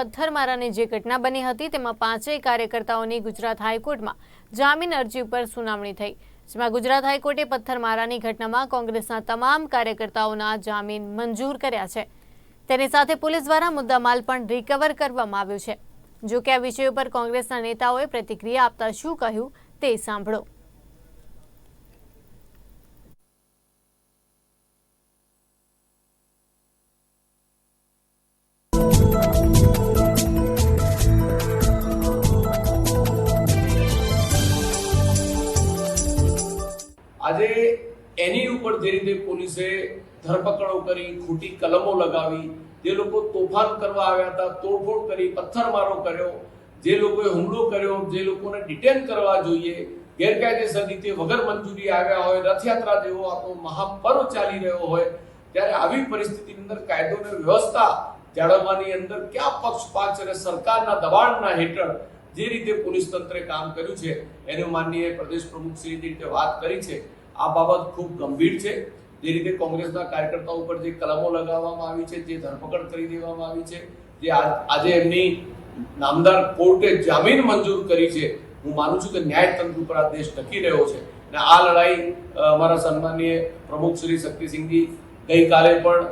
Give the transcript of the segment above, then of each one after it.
પથ્થરમારાની જે ઘટના બની હતી, તેમાં પાંચેય કાર્યકર્તાઓની ગુજરાત હાઈકોર્ટમાં જામીન અરજી ઉપર સુનાવણી થઈ, જેમાં ગુજરાત હાઈકોર્ટે પથ્થરમારાની ઘટનામાં કોંગ્રેસના તમામ કાર્યકર્તાઓના જામીન મંજૂર કર્યા છે. તેની સાથે પોલીસ દ્વારા મુદ્દામાલ પણ રિકવર કરવામાં આવ્યો છે. જો કે આ વિષય ઉપર કોંગ્રેસના નેતાઓએ પ્રતિક્રિયા આપતા શું કહ્યું તે સાંભળો. આજે એની ઉપર જે રીતે પોલીસે ધરપકડો કરી, ખોટી કલમો લગાવી, જે લોકો તોફાન કરવા આવ્યા હતા, તોડફોડ કરી, પથ્થરમારો કર્યો, જે લોકોએ હુમલો કર્યો, જે લોકોને ડિટેન કરવા જોઈએ, ગેરકાયદેસર રીતે વગર મંજૂરી આવ્યા હોય, રથયાત્રા જેવો આપણો મહાપર્વ ચાલી રહ્યો હોય, ત્યારે આવી પરિસ્થિતિની અંદર કાયદો અને વ્યવસ્થા જાળવવાની અંદર ક્યાં પક્ષપાત અને સરકારના દબાણના હેઠળ જે રીતે પોલીસ તંત્રે કામ કર્યું છે, એનું માનનીય પ્રદેશ પ્રમુખ શ્રી રીતે વાત કરી છે આ બાબત ખૂબ ગંભીર છે. જે રીતે કોંગ્રેસના કાર્યકર્તાઓ ઉપર જે કલમો લગાવવામાં આવી છે, જે ધરપકડ કરી દેવામાં આવી છે, જે આજ- એમની નામદાર કોર્ટે જામીન મંજૂર કરી છે, હું માનું છું કે ન્યાયતંત્ર ઉપર આ દેશ ટકી રહ્યો છે. અને આ લડાઈ અમારા સન્માનીય પ્રમુખ શ્રી શક્તિસિંહજી ગઈકાલે પણ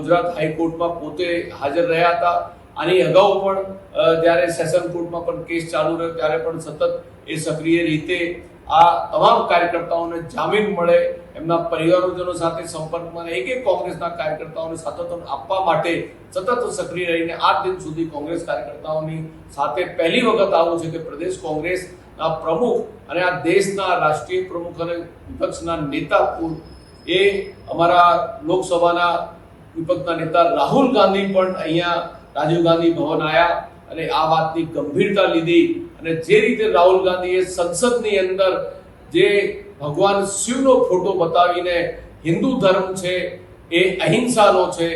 ગુજરાત હાઈકોર્ટમાં પોતે હાજર રહ્યા હતા. આની અગાઉ પણ જ્યારે સેશન કોર્ટમાં પણ કેસ ચાલુ રહ્યો, ત્યારે પણ સતત એ સક્રિય રીતે આ તમામ કાર્યકર્તાઓને જામીન મળે, એમના પરિવારજનો સાથે સંપર્કમાં એક એક કોંગ્રેસના કાર્યકર્તાઓને સાતત્ય આપવા માટે સતત સક્રિય રહીને આ દિન સુધી કોંગ્રેસ કાર્યકર્તાઓની સાથે પહેલી વખત આવું છે કે પ્રદેશ કોંગ્રેસના પ્રમુખ અને આ દેશના રાષ્ટ્રીય પ્રમુખ અને વિપક્ષના નેતા એ અમારા લોકસભાના વિપક્ષના નેતા રાહુલ ગાંધી પણ અહીંયા રાજીવ ગાંધી ભવન આવ્યા અને આ વાતની ગંભીરતા લીધી. અને જે રીતે રાહુલ ગાંધીએ સંસદની અંદર જે ભગવાન શિવનો ફોટો બતાવીને હિન્દુ ધર્મ છે, એ અહિંસાનો છે,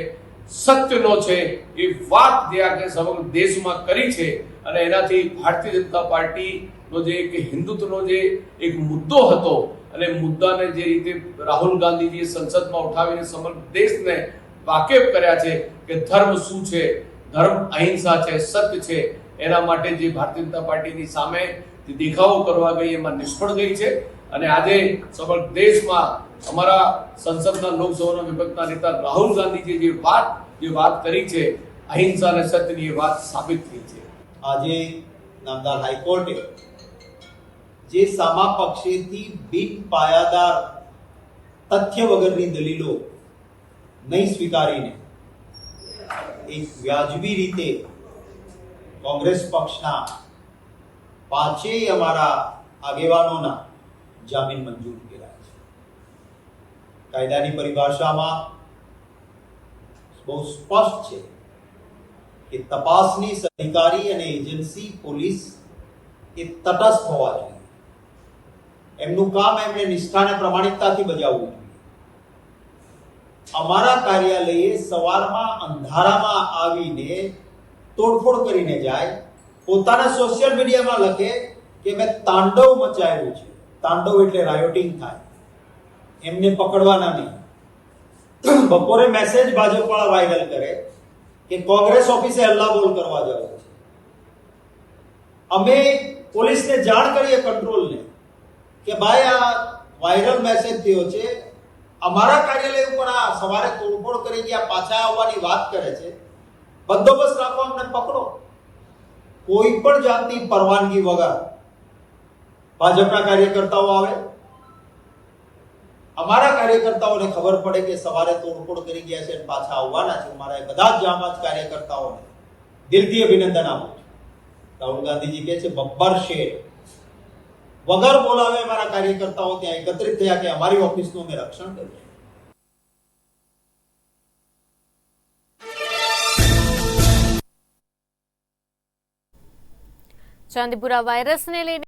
સત્યનો છે, એ વાત જે આખે સમગ્ર દેશમાં કરી છે અને એનાથી ભારતીય જનતા પાર્ટીનો જે એક હિન્દુત્વનો જે એક મુદ્દો હતો અને મુદ્દાને જે રીતે રાહુલ ગાંધીજીએ સંસદમાં ઉઠાવીને સમગ્ર દેશને વાકેફ કર્યા છે કે ધર્મ શું છે, ધર્મ અહિંસા છે, સત્ય છે એના માટે જે ભારતીય જનતા પાર્ટીની સામે દેખાવો કરવા ગઈ એમાં નિષ્ફળ ગઈ છે. અને આજે સમગ્ર દેશમાં અમારા સંસદના લોકસભાના વિપક્ષના નેતા રાહુલ ગાંધીજી જે વાત જે વાત કરી છે, અહિંસા અને સત્યની એ વાત સાબિત થઈ છે. આજે નામદાર હાઈકોર્ટે જે સામા પક્ષેથી બિન પાયાદાર તથ્ય વગરની દલીલો નહીં સ્વીકારીને એક વ્યાજબી રીતે કોંગ્રેસ પક્ષના પાંચેય અમારા આગેવાનોના જામીન મંજૂર કર્યા છે. કાયદાની પરિભાષામાં બહુ સ્પષ્ટ છે કે તપાસની અધિકારી અને એજન્સી પોલીસ એ તટસ્થ હોવા જોઈએ. એમનું કામ એમણે નિષ્ઠા અને પ્રમાણિકતાથી બજાવવું જોઈએ. અમારા કાર્યાલયે સવારમાં અંધારામાં આવીને તોડફોડ કરીને જાય, પોતાના સોશિયલ મીડિયામાં લખે કે મેં તાંડવ મચાવ્યું છે. તાંડવ એટલે રાયોટિંગ થાય. એમને પકડવાના નહીં. બપોરે મેસેજ ભાજપવાળા વાયરલ કરે કે કોંગ્રેસ ઓફિસે હલ્લાબોલ કરવા જવું છે. અમે પોલીસને જાણ કરીએ કંટ્રોલને કે ભાઈ, આ વાયરલ મેસેજ થયો છે. અમારા કાર્યાલય ઉપર આ સવારે તોડફોડ કરી ગયા, પાછા આવવાની વાત કરે છે. બંદોબસ્ત રાખો અમને પકડો. કોઈ પણ જાતની પરવાનગી વગર ભાજપના કાર્યકર્તાઓ આવે. અમારા કાર્યકર્તાઓને ખબર પડે કે સવારે તોડફોડ કરી ગયા છે પાછા આવવાના છે. મારા બધા જ જાંબાજ કાર્યકર્તાઓને દિલથી અભિનંદન આપું છું. રાહુલ ગાંધીજી કહે છે, બબ્બર શેર. વગર બોલાવે અમારા કાર્યકર્તાઓ ત્યાં એકત્રિત થયા કે અમારી ઓફિસનું અમે રક્ષણ કર્યું ચાંદીપુરા વાયરસને લઈને